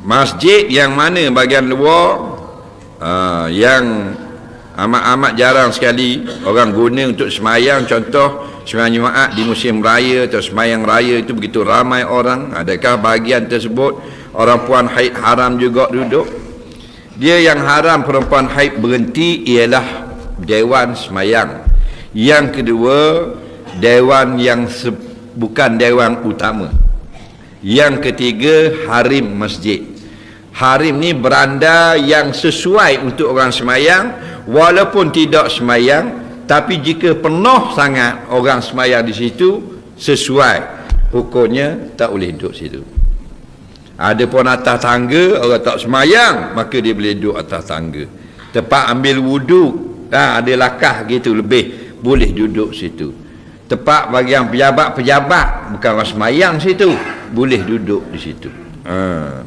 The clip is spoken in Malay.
masjid yang mana bahagian luar uh, yang amat-amat jarang sekali orang guna untuk semayang. Contoh semayang Jumaat di musim raya atau semayang raya itu begitu ramai orang. Adakah bahagian tersebut? Orang puan haid haram juga duduk. Dia yang haram perempuan haid berhenti ialah dewan semayang. Yang kedua dewan yang se- bukan dewan utama yang ketiga harim masjid. Harim ni beranda yang sesuai untuk orang semayang. Walaupun tidak semayang tapi jika penuh sangat orang semayang di situ sesuai. Hukumnya tak boleh duduk situ. Ada pun atas tangga orang tak semayang maka dia boleh duduk atas tangga. Tempat ambil wuduk ha, ada lakah gitu lebih boleh duduk situ tempat bagi yang pejabat-pejabat bukan orang semayang situ boleh duduk di situ ha.